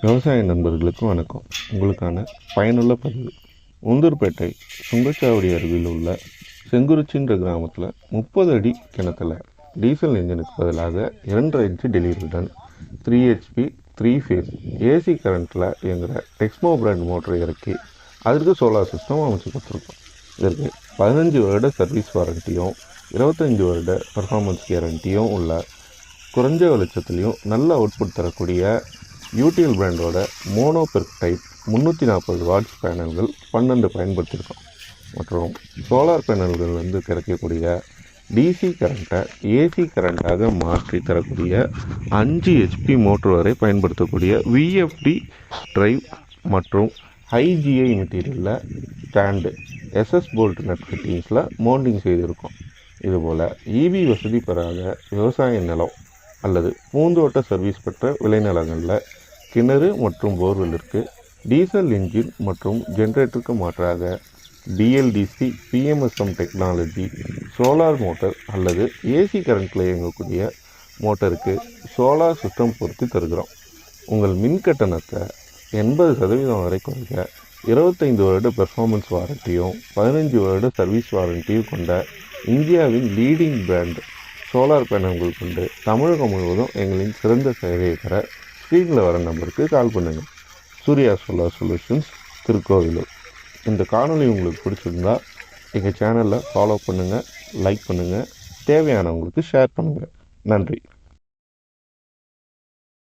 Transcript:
விவசாய நண்பர்களுக்கு வணக்கம். உங்களுக்கான பயனுள்ள பதிவு. உந்தூர்பேட்டை சுங்கச்சாவடி அருகில் உள்ள செங்குறிச்சின்ற கிராமத்தில் முப்பது அடி கிணத்துல டீசல் இன்ஜினுக்கு பதிலாக இரண்டரை inch டெலிவரியுடன் three HP three phase AC கரண்ட்டில் இயங்குகிற டெக்ஸ்மோ பிராண்ட் மோட்டரை இறக்கி அதற்கு சோலார் சிஸ்டம் அமைச்சு கொடுத்துருக்கோம். இதற்கு பதினஞ்சு வருட சர்வீஸ் வாரண்டியும் இருபத்தஞ்சி வருட பர்ஃபார்மன்ஸ் கேரண்டியும் உள்ள குறைஞ்ச வெளிச்சத்துலேயும் நல்ல அவுட்புட் தரக்கூடிய யூடிஎல் பிராண்டோட மோனோ டைப் முந்நூற்றி நாற்பது வாட்ஸ் பேனல்கள் பன்னெண்டு பயன்படுத்தியிருக்கோம். மற்றும் சோலார் பேனல்கள் வந்து கிடைக்கக்கூடிய டிசி கரண்ட்டை ஏசி கரண்ட்டாக மாற்றி தரக்கூடிய அஞ்சு ஹெச்பி மோட்டர் வரை பயன்படுத்தக்கூடிய விஎஃப்டி ட்ரைவ் மற்றும் ஹைஜிஐ மெட்டீரியலில் ஸ்டாண்டு எஸ்எஸ் போல்ட் நட் ஃபிட்டிங்ஸில் மவுண்டிங் செய்திருக்கோம். இதுபோல் இபி வசதி பெறாத விவசாய நிலம் அல்லது பூந்தோட்ட சர்வீஸ் பெற்ற விளைநிலங்களில் கிணறு மற்றும் போர்வெல்லிற்கு டீசல் இன்ஜின் மற்றும் ஜென்ரேட்டருக்கு மாற்றாக BLDC PMSM technology solar motor அல்லது ஏசி கரண்ட்டில் இயங்கக்கூடிய மோட்டருக்கு சோலார் சிஸ்டம் பொருத்தி தருகிறோம். உங்கள் மின் கட்டணத்தை எண்பது சதவீதம் வரை குறைக்க இருபத்தைந்து வருட பெர்ஃபார்மன்ஸ் வாரண்டியும் பதினஞ்சு வருட சர்வீஸ் வாரண்டியும் கொண்ட இந்தியாவின் லீடிங் பிராண்ட் சோலார் பேனல்கள் கொண்டு தமிழகம் முழுவதும் எங்களின் சிறந்த சேவையை பெற ஸ்க்ரீனில் வர நம்பருக்கு கால் பண்ணுங்கள் சூர்யா சோலார் சொல்யூஷன்ஸ் திருக்கோவிலூர். இந்த காணொளி உங்களுக்கு பிடிச்சிருந்தா எங்கள் சேனலில் ஃபாலோ பண்ணுங்கள் லைக் பண்ணுங்கள் தேவையானவங்களுக்கு ஷேர் பண்ணுங்கள் நன்றி.